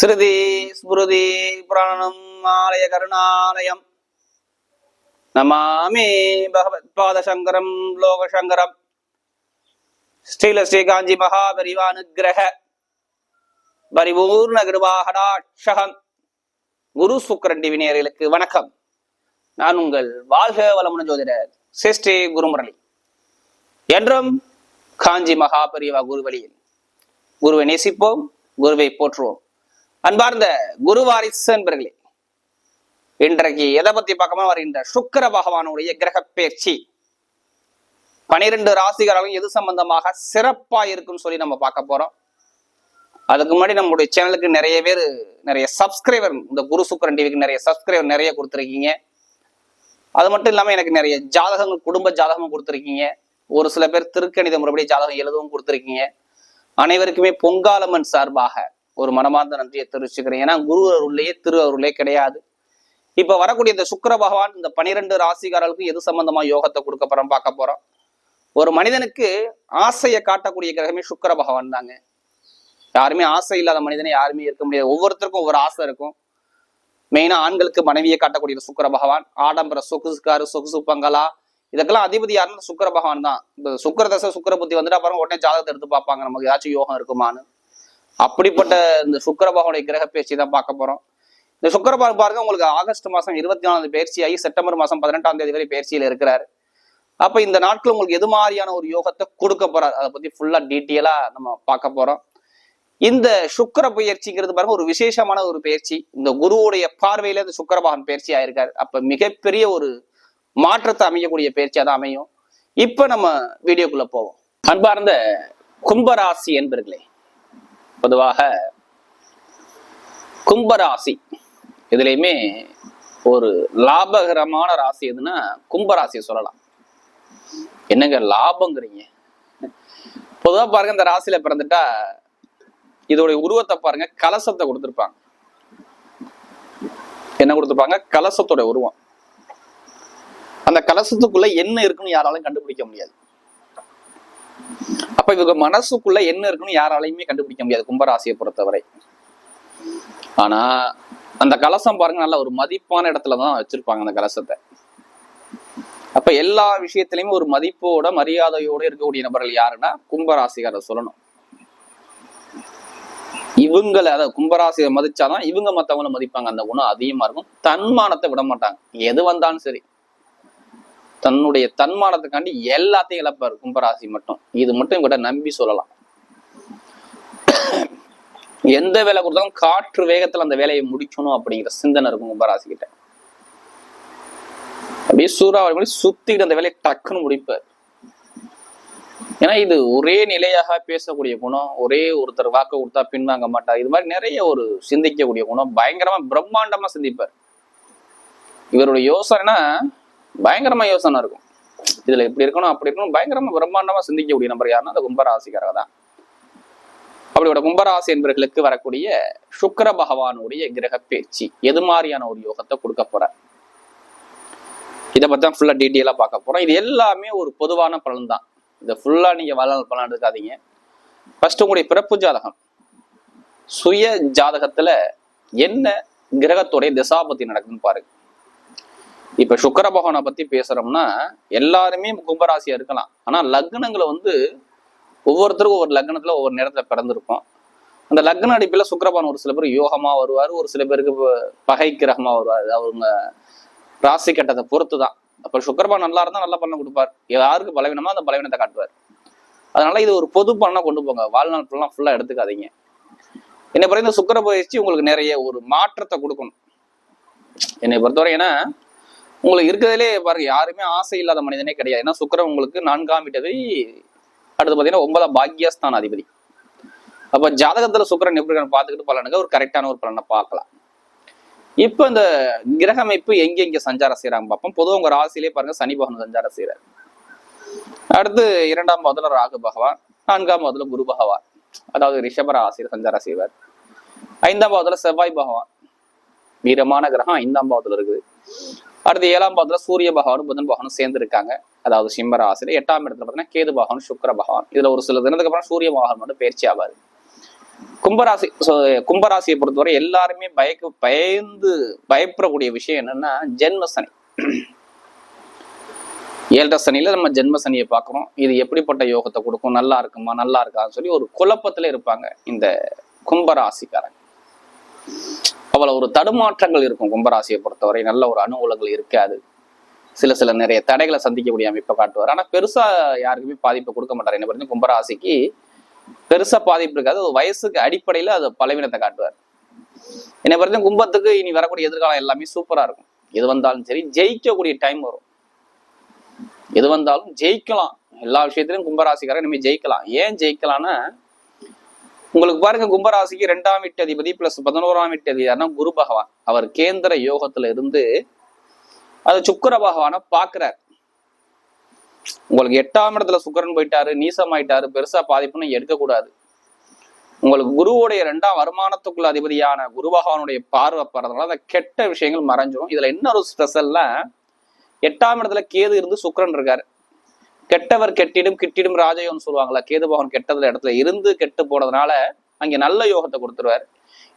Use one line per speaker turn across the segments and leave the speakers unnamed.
ஸ்ருதி ஸ்மிருதி புராணம் ஆலய கருணாலயம். நமாமி பகவத் பாதசங்கரம் லோகசங்கரம். ஸ்ரீல ஸ்ரீ காஞ்சி மகாபரிவானுகிரக பரிபூர்ண கிருபாகடாட்சகம். குரு சுக்கரன் டிவினியர்களுக்கு வணக்கம். நான் உங்கள் வாழ்க வளமுன ஜோதிடர் சிஸ்ரீ குருமுரளி. என்றும் காஞ்சி மகாபரிவா குருவழியில் குருவை நேசிப்போம் குருவை போற்றுவோம். அன்பார்ந்த குரு வாரிசு என்பர்களே இன்றைக்கு எதை பத்தி பார்க்கமா வருகின்ற சுக்கிர பகவானுடைய கிரக பயிற்சி. பனிரெண்டு ராசிகாரங்களும் எது சம்பந்தமாக சிறப்பா இருக்குன்னு சொல்லி நம்ம பார்க்க போறோம். அதுக்கு முன்னாடி நம்மளுடைய சேனலுக்கு நிறைய பேர் நிறைய சப்ஸ்கிரைபர் இந்த குரு சுக்கரன் டிவிக்கு நிறைய சப்ஸ்கிரைபர் நிறைய கொடுத்துருக்கீங்க. அது மட்டும் இல்லாமல் எனக்கு நிறைய ஜாதகங்கள் குடும்ப ஜாதகமும் கொடுத்துருக்கீங்க. ஒரு சில பேர் திருக்கணித முறைப்படி ஜாதகம் எழுதவும் கொடுத்துருக்கீங்க. அனைவருக்குமே பொங்காலம்மன் சார்பாக ஒரு மனமார்ந்த நன்றியை தெரிவிச்சுக்கிறேன். ஏன்னா குரு அருள்லேயே திரு அருளே கிடையாது. இப்ப வரக்கூடிய இந்த சுக்கிர பகவான் இந்த பனிரெண்டு ராசிகாரர்களுக்கு எது சம்பந்தமா யோகத்தை கொடுக்க போறோம் பார்க்க போறோம். ஒரு மனிதனுக்கு ஆசையை காட்டக்கூடிய கிரகமே சுக்கிர பகவான் தாங்க. யாருமே ஆசை இல்லாத மனிதனை யாருமே இருக்க முடியாது. ஒவ்வொருத்தருக்கும் ஒவ்வொரு ஆசை இருக்கும். மெயினா ஆண்களுக்கு மனைவியை காட்டக்கூடிய சுக்கிர பகவான் ஆடம்பர சொகுசுக்காரு சொகுசு பங்களா இதுக்கெல்லாம் அதிபதி யாருன்னு சுக்கர பகவான் தான். இந்த சுக்கர தசை சுக்கர புத்தி வந்துட்டு அப்புறம் உடனே ஜாதகத்தை எடுத்து பார்ப்பாங்க. நமக்கு ஏதாச்சும் யோகம் இருக்குமான்னு. அப்படிப்பட்ட இந்த சுக்கிர கிரக பேச்சு தான் பார்க்க போறோம். இந்த சுக்கிர பாருங்க உங்களுக்கு ஆகஸ்ட் மாசம் இருபத்தி நாலாவது பயிற்சியாகி செப்டம்பர் மாசம் பதினெட்டாம் தேதி வரை பயிற்சியில் இருக்கிறாரு. அப்ப இந்த நாட்கள் உங்களுக்கு எது மாதிரியான ஒரு யோகத்தை கொடுக்க போறாரு? அதை பத்தி ஃபுல்லா டீட்டெயிலா நம்ம பார்க்க போறோம். இந்த சுக்கர பயிற்சிங்கிறது பாருங்க ஒரு விசேஷமான ஒரு பயிற்சி இந்த குருவுடைய பார்வையில இந்த சுக்கரபாகன் பயிற்சி ஆயிருக்காரு. அப்ப மிகப்பெரிய ஒரு மாற்றத்தை அமையக்கூடிய பயிற்சியா தான் அமையும். இப்ப நம்ம வீடியோக்குள்ள போவோம். அன்பார்ந்த கும்பராசி என்பர்களே பொதுவாக கும்பராசி. இதுலயுமே ஒரு லாபகரமான ராசி எதுன்னா கும்பராசியை சொல்லலாம். என்னங்க லாபங்கிறீங்க? பொதுவா பாருங்க இந்த ராசியில பிறந்துட்டா இதோடைய உருவத்தை பாருங்க கலசத்தை கொடுத்துருப்பாங்க. என்ன கொடுத்துருப்பாங்க? கலசத்தோட உருவம். அந்த கலசத்துக்குள்ள என்ன இருக்குன்னு யாராலையும் கண்டுபிடிக்க முடியாது. அப்ப இவங்க மனசுக்குள்ள என்ன இருக்குன்னு யாராலையுமே கண்டுபிடிக்க முடியாது கும்பராசியை பொறுத்தவரை. ஆனா அந்த கலசம் பாருங்க நல்ல ஒரு மதிப்பான இடத்துலதான் வச்சிருப்பாங்க அந்த கலசத்தை. அப்ப எல்லா விஷயத்திலயுமே ஒரு மதிப்போட மரியாதையோட இருக்கக்கூடிய நபர்கள் யாருன்னா கும்பராசிகார சொல்லணும். இவங்களை அதாவது கும்பராசியை மதிச்சாதான் இவங்க மத்தவங்களை மதிப்பாங்க. அந்த குணம் அதிகமா இருக்கும். தன்மானத்தை விட மாட்டாங்க. எது வந்தாலும் சரி. தன்னுடைய தன்மானத்துக்காண்டி எல்லாத்தையும் இழப்பாரு. கும்பராசி மட்டும். இது மட்டும் இவங்கிட்ட நம்பி சொல்லலாம். எந்த வேலை கொடுத்தாலும் காற்று வேகத்துல அந்த வேலையை முடிக்கணும் அப்படிங்கிற சிந்தனை இருக்கும் கும்பராசி கிட்ட. அப்படியே சூறாவளி மாதிரி சுத்திட்டு அந்த வேலையை டக்குன்னு முடிப்பார். ஏன்னா இது ஒரே நிலையாக பேசக்கூடிய குணம் ஒரே ஒருத்தர் வாக்கு கொடுத்தா பின்வாங்க மாட்டார். இது மாதிரி நிறைய ஒரு சிந்திக்கக்கூடிய குணம். பயங்கரமா பிரம்மாண்டமா சிந்திப்பார். இவருடைய யோசனைனா பயங்கரமா யோசனை இருக்கும். இதுல இப்படி இருக்கணும் அப்படி இருக்கணும் பயங்கரமா பிரம்மாண்டமா சிந்திக்கக்கூடிய நம்பர் யாருன்னா அந்த கும்பராசிக்காரங்க தான். அப்படியோட கும்பராசி என்பவர்களுக்கு வரக்கூடிய சுக்கிர பகவானுடைய கிரக பேச்சு எது மாதிரியான ஒரு யோகத்தை கொடுக்க போறார்? இதை பத்தி தான் ஃபுல்லா டீட்டெயிலா பார்க்க போறோம். இது எல்லாமே ஒரு பொதுவான பலன் தான். இதை ஃபுல்லா நீங்க வளர் பலன் எடுக்காதீங்க ஃபர்ஸ்ட் உங்களுடைய பிறப்பு ஜாதகம். சுய ஜாதகத்துல என்ன கிரகத்துடைய திசாபத்தி நடக்குதுன்னு பாருங்க. இப்ப சுக்கர பகவானை பத்தி பேசுறோம்னா எல்லாருமே கும்பராசியா இருக்கலாம். ஆனா லக்னங்களை வந்து ஒவ்வொருத்தருக்கும் ஒவ்வொரு லக்னத்துல ஒவ்வொரு நேரத்துல பிறந்திருக்கும் அந்த லக்ன அடிப்பில சுக்கரபான் ஒரு சில பேர் யோகமா வருவார் ஒரு சில பேருக்கு பகை கிரகமா வருவார். அவங்க ராசி கட்டத்தை பொறுத்து தான் அப்ப சுக்கரபான் நல்லா இருந்தா நல்லா பண்ண கொடுப்பார். யாருக்கு பலவீனமா அந்த பலவீனத்தை காட்டுவார். அதனால இது ஒரு பொது பண்ணா கொண்டு போங்க. வாழ்நாள் ஃபுல்லா ஃபுல்லா எடுத்துக்காதீங்க. என்னை பொறுத்த இந்த சுக்கர பயிற்சி உங்களுக்கு நிறைய ஒரு மாற்றத்தை கொடுக்கணும். என்னை பொறுத்தவரை ஏன்னா உங்களுக்கு இருக்கிறதுலே பாருங்க யாருமே ஆசை இல்லாத மனிதனே கிடையாது. ஏன்னா சுக்கிரன் உங்களுக்கு நான்காம் வீட்டதை அடுத்து பார்த்தீங்கன்னா ஒன்பதாம் பாக்கியஸ்தான் அதிபதி. அப்போ ஜாதகத்துல சுக்கரன் எப்படி பார்த்துக்கிட்டு பலனுங்க ஒரு கரெக்டான ஒரு பலனை பார்க்கலாம். இப்ப இந்த கிரகமைப்பு அமைப்பு எங்க எங்க சஞ்சாரம் செய்கிறாங்க பார்ப்போம். பொதுவாக உங்கள் ராசியிலே பாருங்க சனி பகவான் சஞ்சாரம் செய்கிறார் அடுத்து இரண்டாம் பாவத்துல ராகு பகவான் நான்காம் பாவத்துல குரு பகவான். அதாவது ரிஷப ஆசிரியர் சஞ்சாரம் செய்வார். ஐந்தாம் பாவத்துல செவ்வாய் பகவான். வீரமான கிரகம் ஐந்தாம் பாவத்துல இருக்குது. அடுத்து ஏழாம் பாவத்துல சூரிய பகவானும் புதன் பகவானும் சேர்ந்து இருக்காங்க அதாவது சிம்ம ராசியில எட்டாம் இடத்துல பார்த்தீங்கன்னா கேது பகவான் சுக்கர பகவான். இதுல ஒரு சில தினத்துக்கு அப்புறம் சூரிய பகவான் மட்டும் பயிற்சி ஆவாரு. கும்பராசி கும்பராசியை பொறுத்தவரை எல்லாருமே பயக்க பயந்து பயப்படக்கூடிய விஷயம் என்னன்னா ஜென்ம சனி. ஏழரை சனியில நம்ம ஜென்ம சனியை பார்க்குறோம். இது எப்படிப்பட்ட யோகத்தை கொடுக்கும்? நல்லா இருக்குமா? நல்லா இருக்கான்னு சொல்லி ஒரு குழப்பத்துல இருப்பாங்க இந்த கும்பராசிக்காரங்க. அவ்வளோ ஒரு தடுமாற்றங்கள் இருக்கும் கும்பராசியை பொறுத்தவரை. நல்ல ஒரு அனுகூலங்கள் இருக்காது. சில சில நிறைய தடைகளை சந்திக்கக்கூடிய அமைப்பை காட்டுவார். ஆனா பெருசா யாருக்குமே பாதிப்பை கொடுக்க மாட்டார். என்ன பண்ணி கும்பராசிக்கு பெருசா பாதிப்பு இருக்காது. வயசுக்கு அடிப்படையில அது பலவீனத்தை காட்டுவார். என்னை பொறுத்த கும்பத்துக்கு இனி வரக்கூடிய எதிர்காலம் எல்லாமே சூப்பரா இருக்கும். எது வந்தாலும் சரி ஜெயிக்கக்கூடிய டைம் வரும். எது வந்தாலும் ஜெயிக்கலாம். எல்லா விஷயத்திலும் கும்பராசிக்காரன் இனிமே ஜெயிக்கலாம். ஏன் ஜெயிக்கலாம்னா உங்களுக்கு பாருங்க கும்பராசிக்கு ரெண்டாம் வீட்டு அதிபதி பிளஸ் பதினோராம் வீட்டு அதிபதினா குரு பகவான். அவர் கேந்திர யோகத்துல இருந்து அது சுக்கர பகவானை பாக்குறார். உங்களுக்கு எட்டாம் இடத்துல சுக்கரன் போயிட்டாரு நீசமாயிட்டாரு பெருசா பாதிப்புன்னு எடுக்கக்கூடாது. உங்களுக்கு குருவுடைய ரெண்டாம் வருமானத்துக்குள்ள அதிபதியான குரு பகவானுடைய பார்வை படுறதுனால அந்த கெட்ட விஷயங்கள் மறைஞ்சிடும் இதுல இன்னொரு ஸ்பெஷல்னா எட்டாம் இடத்துல கேது இருந்து சுக்கரன் இருக்காரு. கெட்டவர் கெட்டிடும் கிட்டிடும் ராஜயோகம் சொல்லுவாங்களா கேது பகவான் கெட்டதுல இடத்துல இருந்து கெட்டு போனதுனால அங்க நல்ல யோகத்தை கொடுத்துருவார்.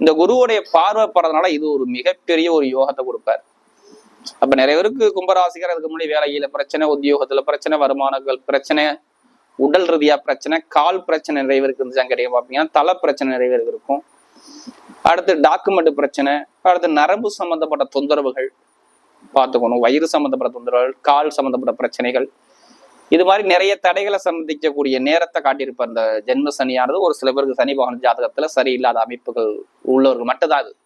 இந்த குருவுடைய பார்வை படுறதுனால இது ஒரு மிகப்பெரிய ஒரு யோகத்தை கொடுப்பார். அப்ப நிறைய பேருக்கு கும்பராசிகர் அதுக்கு முன்னாடி வேலையில பிரச்சனை உத்தியோகத்துல பிரச்சனை வருமானங்கள் பிரச்சனை உடல் ரீதியா பிரச்சனை கால் பிரச்சனை நிறைய பேருக்கு இருந்துச்சாங்க கிடையாது பாப்பீங்கன்னா தலை பிரச்சனை நிறைய பேருக்கு இருக்கும். அடுத்து டாக்குமெண்ட் பிரச்சனை அடுத்து நரம்பு சம்பந்தப்பட்ட தொந்தரவுகள் பார்த்துக்கணும் வயிறு சம்பந்தப்பட்ட தொந்தரவுகள் கால் சம்பந்தப்பட்ட பிரச்சனைகள் இது மாதிரி நிறைய தடைகளை சந்திக்கக்கூடிய நேரத்தை காட்டியிருப்பார் இந்த ஜென்ம சனியானது ஒரு சில பேருக்கு சனி பகவான் ஜாதகத்துல சரியில்லாத அமைப்புகள் உள்ளவர்கள் மட்டும்தான் அது.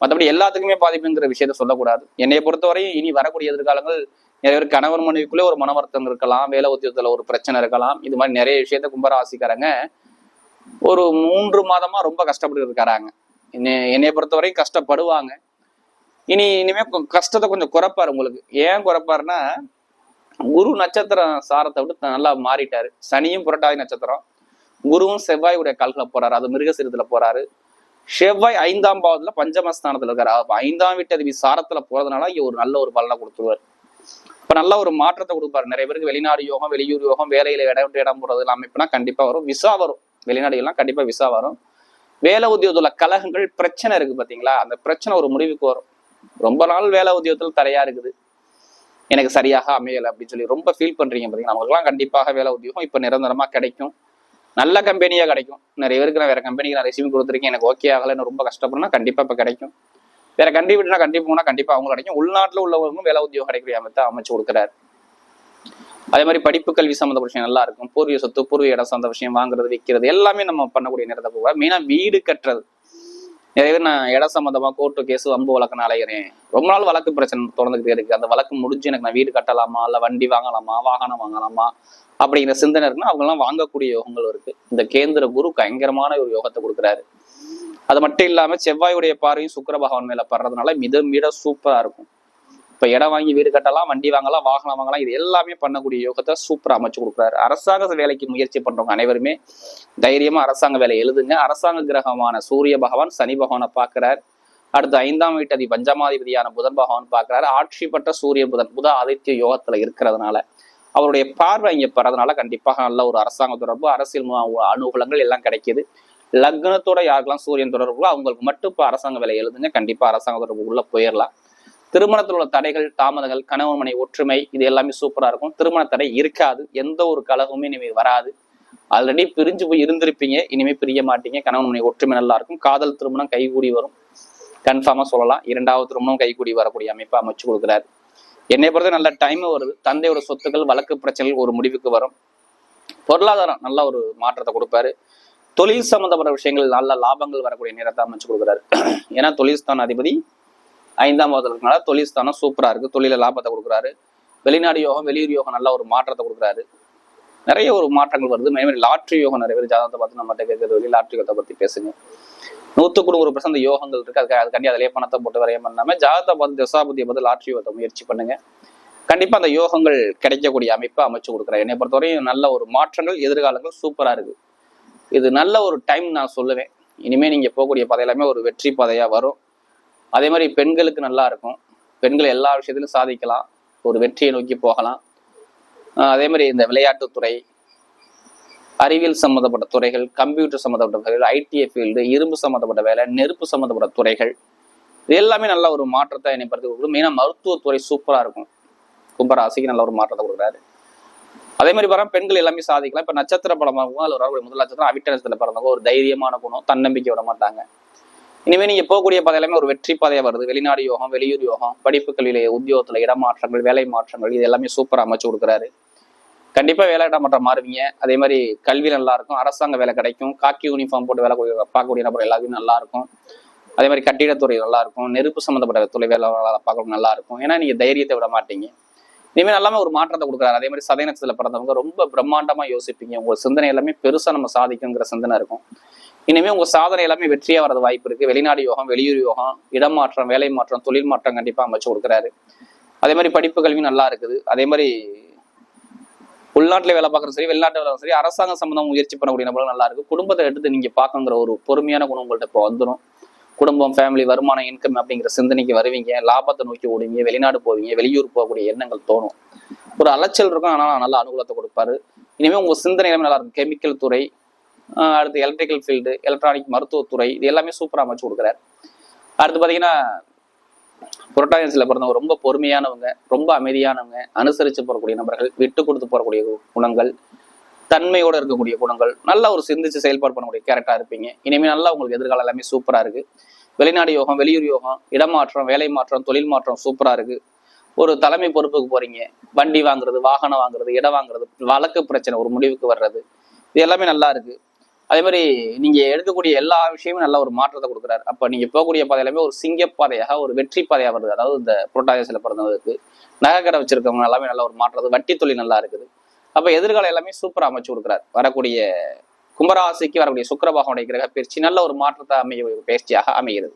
மற்றபடி எல்லாத்துக்குமே பாதிப்புங்கிற விஷயத்த சொல்லக்கூடாது. என்னை பொறுத்தவரையும் இனி வரக்கூடிய எதிர்காலங்கள் நிறைய பேர் கணவர் மனைவிக்குள்ளே ஒரு மனவருத்தம் இருக்கலாம் வேலை உத்தியோகத்துல ஒரு பிரச்சனை இருக்கலாம். இது மாதிரி நிறைய விஷயத்த கும்பராசிக்காரங்க ஒரு மூன்று மாதமா ரொம்ப கஷ்டப்பட்டு இருக்கிறாங்க என்னை- என்னைய பொறுத்தவரையும் கஷ்டப்படுவாங்க. இனி இனிமே கஷ்டத்தை கொஞ்சம் குறைப்பாரு உங்களுக்கு. ஏன் குறைப்பாருன்னா குரு நட்சத்திரம் சாரத்தை விட்டு நல்லா மாறிட்டாரு. சனியும் புரட்டாதி நட்சத்திரம். குருவும் செவ்வாயுடைய கால்களை போறாரு. அது மிருகசீரத்துல போறாரு. செவ்வாய் ஐந்தாம் பாவத்துல பஞ்சமஸ்தானத்துல இருக்காரு. அப்ப ஐந்தாம் வீட்டு அதிபதி சாரத்துல போறதுனால இங்க ஒரு நல்ல ஒரு பலனை கொடுத்துருவாரு. இப்ப நல்ல ஒரு மாற்றத்தை கொடுப்பாரு. நிறைய பேருக்கு வெளிநாடு யோகம் வெளியூர் யோகம் வேலையில இடம் விட்டு இடம் போறது எல்லாம் அமைப்புனா கண்டிப்பா வரும். விசா வரும். வெளிநாடுகள்லாம் கண்டிப்பா விசா வரும். வேலை உத்தியோகத்துல கலகங்கள் பிரச்சனை இருக்கு பாத்தீங்களா? அந்த பிரச்சனை ஒரு முடிவுக்கு வரும். ரொம்ப நாள் வேலை உத்தியோகத்துல தடையா இருக்குது. எனக்கு சரியாக அமையலை அப்படின்னு சொல்லி ரொம்ப ஃபீல் பண்றீங்க பார்த்தீங்கன்னா அவங்களுக்குலாம் கண்டிப்பாக வேலை உத்தியோகம் இப்போ நிரந்தரமாக கிடைக்கும். நல்ல கம்பெனியாக கிடைக்கும். நிறைய பேருக்கு நான் வேற கம்பெனிக்கு நான் ரெசியூம் கொடுத்துருக்கேன். எனக்கு ஓகே ஆகலைன்னு ரொம்ப கஷ்டப்படுனா கண்டிப்பாக இப்போ கிடைக்கும். வேற கண்டி விட்டுனா கண்டிப்பாக போனால் கண்டிப்பாக அவங்க கிடைக்கும். உள்நாட்டில் உள்ளவங்களுக்கும் வேலை உத்தியோகம் கிடைக்கிற அமைத்தை அமைச்சு கொடுக்குறாரு. அதே மாதிரி படிப்பு கல்வி சம்மந்தப்பட்ட விஷயம் நல்லா இருக்கும். பூர்வீக சொத்து பூர்வீக இடம் சார்ந்த விஷயம் வாங்குறது விற்கிறது எல்லாமே நம்ம பண்ணக்கூடிய நேரத்தை போக மெயினாக வீடு கட்டுறது. நிறைய பேர் நான் இடம் சம்மந்தமா கோர்ட்டு கேஸ் வம்பு வழக்கு அலைகிறேன் ரொம்ப நாள் வழக்கு பிரச்சனை தொடர்ந்துகிட்டே இருக்கு. அந்த வழக்கு முடிஞ்சு எனக்கு நான் வீடு கட்டலாமா? இல்ல வண்டி வாங்கலாமா? வாகனம் வாங்கலாமா? அப்படிங்கிற சிந்தனை இருக்குன்னா அவங்க எல்லாம் வாங்கக்கூடிய யோகங்கள் இருக்கு. இந்த கேந்திர குரு பயங்கரமான ஒரு யோகத்தை கொடுக்குறாரு. அது மட்டும் இல்லாம செவ்வாயுடைய பார்வையும் சுக்கர பகவான் மேல படுறதுனால மித மிட சூப்பரா இருக்கும். இப்ப இடம் வாங்கி வீடு கட்டலாம் வண்டி வாங்கலாம் வாகனம் வாங்கலாம் இது எல்லாமே பண்ணக்கூடிய யோகத்தை சூப்பரா அமைச்சு கொடுக்குறாரு. அரசாங்க வேலைக்கு முயற்சி பண்ணுறவங்க அனைவருமே தைரியமா அரசாங்க வேலை எழுதுங்க. அரசாங்க கிரகமான சூரிய பகவான் சனி பகவானை பார்க்குறார். அடுத்து ஐந்தாம் வீட்டதி பஞ்சமாதிபதியான புதன் பகவான் பார்க்குறாரு. ஆட்சி பெற்ற சூரிய புதன் புத ஆதித்ய யோகத்துல இருக்கிறதுனால அவருடைய பார்வை இங்கே படுறதுனால கண்டிப்பாக நல்ல ஒரு அரசாங்க தொடர்பு அரசியல் அனுகூலங்கள் எல்லாம் கிடைக்குது. லக்னத்தோட யாருக்கெல்லாம் சூரியன் தொடர்புகளோ அவங்களுக்கு மட்டும் இப்போ அரசாங்க வேலை எழுதுங்க. கண்டிப்பா அரசாங்க தொடர்பு உள்ளே போயிடலாம். திருமணத்தில் உள்ள தடைகள் தாமதங்கள் கணவன் மனை ஒற்றுமை இது எல்லாமே சூப்பரா இருக்கும். திருமண தடை இருக்காது. எந்த ஒரு கலகமுமே இனிமே வராது. ஆல்ரெடி பிரிஞ்சு போய் இருந்திருப்பீங்க. இனிமே பிரிய மாட்டீங்க. கணவன் மனை ஒற்றுமை நல்லா இருக்கும். காதல் திருமணம் கைகூடி வரும். கன்ஃபார்மா சொல்லலாம். இரண்டாவது திருமணம் கைகூடி வரக்கூடிய அமைப்பை அமைச்சு கொடுக்குறாரு. என்னை பொறுத்த நல்ல டைம் வருது. தந்தையோட சொத்துக்கள் வழக்கு பிரச்சனைகள் ஒரு முடிவுக்கு வரும். பொருளாதாரம் நல்ல ஒரு மாற்றத்தை கொடுப்பாரு. தொழில் சம்பந்தப்பட்ட விஷயங்கள் நல்ல லாபங்கள் வரக்கூடிய நேரத்தை அமைச்சு கொடுக்குறாரு. ஏன்னா தொழில் ஸ்தான அதிபதி ஐந்தாம் பாவத்தில் இருக்கனால தொழில் ஸ்தானம் சூப்பரா இருக்கு. தொழில லாபத்தை கொடுக்குறாரு. வெளிநாடு யோகம் வெளியூர் யோகம் நல்ல ஒரு மாற்றத்தை கொடுக்குறாரு. நிறைய ஒரு மாற்றங்கள் வருது. மாதிரி லாட்ரி யோகம் நிறைய பேர் ஜாதகத்தை பார்த்து நம்மகிட்ட கேட்கறது வெளி லாட்ரி யோகத்தை பத்தி பேசுங்க. நூத்துக்கு ஒரு பர்சன்ட் யோகங்கள் இருக்கு. அதுக்கு அதுக்காண்டி அதிலே பணத்தை போட்டு வரையம் பண்ணாம ஜாதகத்தை பார்த்து தசாபதியை பார்த்து லாட்ரி யோகத்தை முயற்சி பண்ணுங்க. கண்டிப்பா அந்த யோகங்கள் கிடைக்கக்கூடிய அமைப்பை அமைச்சு கொடுக்குறேன் என்னை பொறுத்தவரையும் நல்ல ஒரு மாற்றங்கள் எதிர்காலங்கள் சூப்பரா இருக்கு. இது நல்ல ஒரு டைம் நான் சொல்லுவேன். இனிமே நீங்க போகக்கூடிய பாதை எல்லாமே ஒரு வெற்றி பாதையா வரும். அதே மாதிரி பெண்களுக்கு நல்லா இருக்கும். பெண்கள் எல்லா விஷயத்திலும் சாதிக்கலாம். ஒரு வெற்றியை நோக்கி போகலாம். அதே மாதிரி இந்த விளையாட்டுத்துறை அறிவியல் சம்மந்தப்பட்ட துறைகள் கம்ப்யூட்டர் சம்மந்தப்பட்ட துறைகள் ஐடிஐ ஃபீல்டு இரும்பு சம்மந்தப்பட்ட வேலை நெருப்பு சம்மந்தப்பட்ட துறைகள் இது எல்லாமே நல்ல ஒரு மாற்றத்தை என்னை படுத்தி கொடுக்கும். மெயினாக மருத்துவத்துறை சூப்பராக இருக்கும். கும்பராசிக்கு நல்ல ஒரு மாற்றத்தை கொடுக்குறாரு. அதே மாதிரி பாருங்க பெண்கள் எல்லாமே சாதிக்கலாம். இப்போ நட்சத்திர பலமாகவும் அதில் வரக்கூடிய முதல் நட்சத்திரம் அவிட்ட நட்சத்திரத்தில் பிறந்தவங்க ஒரு தைரியமான குணம் தன்னம்பிக்கை விட மாட்டாங்க. இனிமேல் நீங்கள் போகக்கூடிய பாதையிலுமே ஒரு வெற்றி பாதையாக வருது. வெளிநாடு யோகம் வெளியூர் யோகம் படிப்பு கல்வியில உத்தியோகத்தில் இடமாற்றங்கள் வேலை மாற்றங்கள் இது எல்லாமே சூப்பராக அமைச்சு கொடுக்குறாரு. கண்டிப்பாக வேலை இடமாற்றம் மாறுவீங்க. அதே மாதிரி கல்வி நல்லா இருக்கும். அரசாங்க வேலை கிடைக்கும். காக்கி யூனிஃபார்ம் போட்டு வேலை பார்க்கக்கூடிய நபர் எல்லாருமே நல்லா இருக்கும். அதே மாதிரி கட்டிடத்துறை நல்லா இருக்கும். நெருப்பு சம்மந்தப்பட்ட துறை வேலை பார்க்கணும் நல்லா இருக்கும். ஏன்னா நீங்கள் தைரியத்தை விட மாட்டீங்க. இனிமேல் எல்லாமே ஒரு மாற்றத்தை கொடுக்குறாரு. அதே மாதிரி சதய நட்சத்திரத்தில் பிறந்தவங்க ரொம்ப பிரம்மாண்டமா யோசிப்பீங்க. உங்க சிந்தனை எல்லாமே பெருசா நம்ம சாதிக்குங்கிற சிந்தனை இருக்கும். இனிமே உங்க சாதனை எல்லாமே வெற்றியா வரது வாய்ப்பு இருக்கு. வெளிநாடு யோகம் வெளியூர் யோகம் இடம் மாற்றம் வேலை மாற்றம் தொழில் மாற்றம் கண்டிப்பா அமைச்சு கொடுக்குறாரு. அதே மாதிரி படிப்பு கல்வி நல்லா இருக்குது. அதே மாதிரி உள்நாட்டுல வேலை பார்க்கறது சரி வெளிநாட்டு வேலை சரி அரசாங்கம் சம்பந்தம் முயற்சி பண்ணக்கூடிய நபர்கள் நல்லா இருக்கு. குடும்பத்தை எடுத்து நீங்க பார்க்கங்கிற ஒரு பொறுமையான குணம் உங்கள்ட்ட இப்போ வந்துடும் குடும்பம் ஃபேமிலி வருமானம் இன்கம் அப்படிங்கிற சிந்தனைக்கு வருவீங்க. லாபத்தை நோக்கி ஓடுவீங்க. வெளிநாடு போவீங்க. வெளியூர் போகக்கூடிய எண்ணங்கள் தோணும். ஒரு அலைச்சல் இருக்கும். ஆனால் நல்ல அனுகூலத்தை கொடுப்பாரு. இனிமேல் உங்க சிந்தனை எல்லாமே நல்லா இருக்கும். கெமிக்கல் துறை அடுத்து எலக்ட்ரிக்கல் ஃபீல்டு எலக்ட்ரானிக் மருத்துவத்துறை இது எல்லாமே சூப்பராக அமைச்சு கொடுக்குறாரு. அடுத்து பார்த்தீங்கன்னா புரட்டாசியில் பிறந்தவங்க ரொம்ப பொறுமையானவங்க ரொம்ப அமைதியானவங்க அனுசரித்து போகக்கூடிய நபர்கள் விட்டு கொடுத்து போகக்கூடிய குணங்கள் தன்மையோட இருக்கக்கூடிய குணங்கள் நல்லா ஒரு சிந்திச்சு செயல்பாடு பண்ணக்கூடிய கேரக்டரா இருப்பீங்க. இனிமேல் நல்லா உங்களுக்கு எதிர்காலம் எல்லாமே சூப்பரா இருக்கு. வெளிநாடு யோகம் வெளியூர் யோகம் இடமாற்றம் வேலை மாற்றம் தொழில் மாற்றம் சூப்பரா இருக்கு. ஒரு தலைமை பொறுப்புக்கு போறீங்க. வண்டி வாங்குறது வாகனம் வாங்குறது இடம் வாங்குறது வழக்கு பிரச்சனை ஒரு முடிவுக்கு வர்றது இது எல்லாமே நல்லா இருக்கு. அதே மாதிரி நீங்க எடுக்கக்கூடிய எல்லா விஷயமும் நல்ல ஒரு மாற்றத்தை கொடுக்குறாரு. அப்ப நீங்க போகக்கூடிய பாதை எல்லாமே ஒரு சிங்கப்பாதையாக ஒரு வெற்றி பாதையா வருது. அதாவது இந்த புரோட்டாசில பிறந்தவருக்கு. நகைக்கடை வச்சிருக்கவங்க எல்லாமே நல்ல ஒரு மாற்றது வட்டி தொழில் நல்லா இருக்குது. அப்ப எதிர்காலம் எல்லாமே சூப்பரா அமைச்சு கொடுக்குறாரு. வரக்கூடிய கும்பராசிக்கு வரக்கூடிய சுக்கரபாகனுடைய கிரக பயிற்சி நல்ல ஒரு மாற்றத்தை அமைய பயிற்சியாக அமைகிறது.